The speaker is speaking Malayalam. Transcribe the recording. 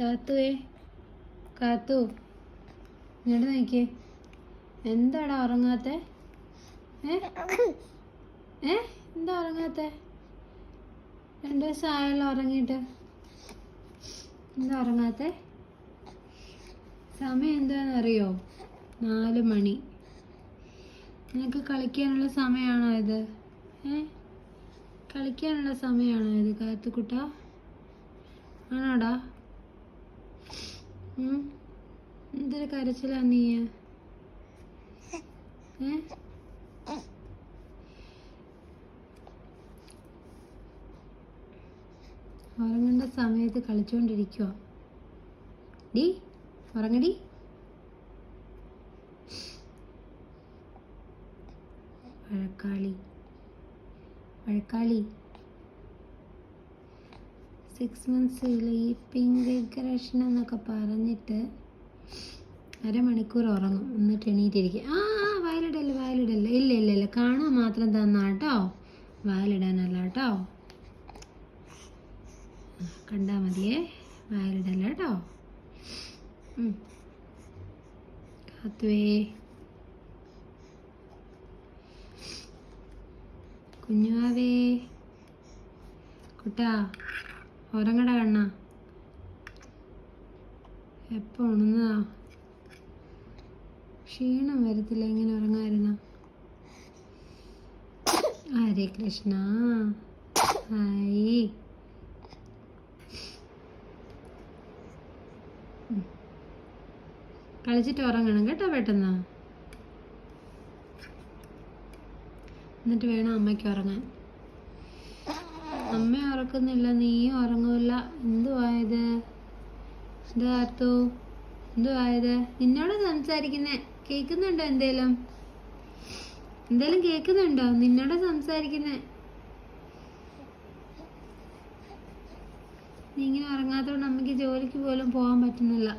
കാത്തുവേ കാത്തു. ഇങ്ങോട്ട് നോക്കിയേ. എന്താടാ ഉറങ്ങാത്ത? ഏ? എന്താ ഉറങ്ങാത്ത? രണ്ടു ദിവസം ആയല്ലോ ഉറങ്ങിയിട്ട്. എന്താ ഉറങ്ങാത്ത? സമയം എന്താണെന്ന് നാല് മണി. നിനക്ക് കളിക്കാനുള്ള സമയമാണോ ഇത്? ഏ? കളിക്കാനുള്ള സമയമാണോ ഇത് കാത്തുക്കുട്ട ആണോടാ? എന്തൊരു കരച്ചിലാ നീ ഉറങ്ങേണ്ട സമയത്ത് കളിച്ചുകൊണ്ടിരിക്കുക ഡി ഉറങ്ങടി. വഴക്കാളി. വഴക്കാളി. സിക്സ് മന്ത്സ് സ്ലീപ്പിംഗ് ഡെക്കറേഷൻ എന്നൊക്കെ പറഞ്ഞിട്ട് അരമണിക്കൂർ ഉറങ്ങും. എന്നിട്ട് എണീറ്റിരിക്കും. ആ വയലിടല്ല വയലിടല്ലേ ഇല്ല ഇല്ല ഇല്ല. കാണാൻ മാത്രം തന്നാ കേട്ടോ. വയലിടാനല്ല കേട്ടോ. കണ്ടാൽ മതിയേ. വയലിടല്ല കേട്ടോ. കാത്തുവേ. കുഞ്ഞുവാവേ. കുട്ടാ. ഉറങ്ങട കണ്ണ. എപ്പോ ഉണങ്ങാ ക്ഷീണം വരത്തില്ല ഇങ്ങനെ ഉറങ്ങായിരുന്ന ഹരേ കൃഷ്ണ. ഹായ്. കളിച്ചിട്ട് ഉറങ്ങണം കേട്ടോ പെട്ടെന്ന്. എന്നിട്ട് വേണം അമ്മയ്ക്ക് ഉറങ്ങാൻ. അമ്മ ഉറക്കുന്നില്ല നീയും ഉറങ്ങൂല. എന്തുവായത്? എന്താർത്തു എന്തുവായത്? നിന്നോട് സംസാരിക്കുന്നേ. കേൾക്കുന്നുണ്ടോ എന്തേലും? എന്തേലും കേൾക്കുന്നുണ്ടോ? നിന്നോട് സംസാരിക്കുന്നേ. നീ ഇങ്ങനെ ഉറങ്ങാത്തോണ്ട് അമ്മയ്ക്ക് ജോലിക്ക് പോലും പോകാൻ പറ്റുന്നില്ല.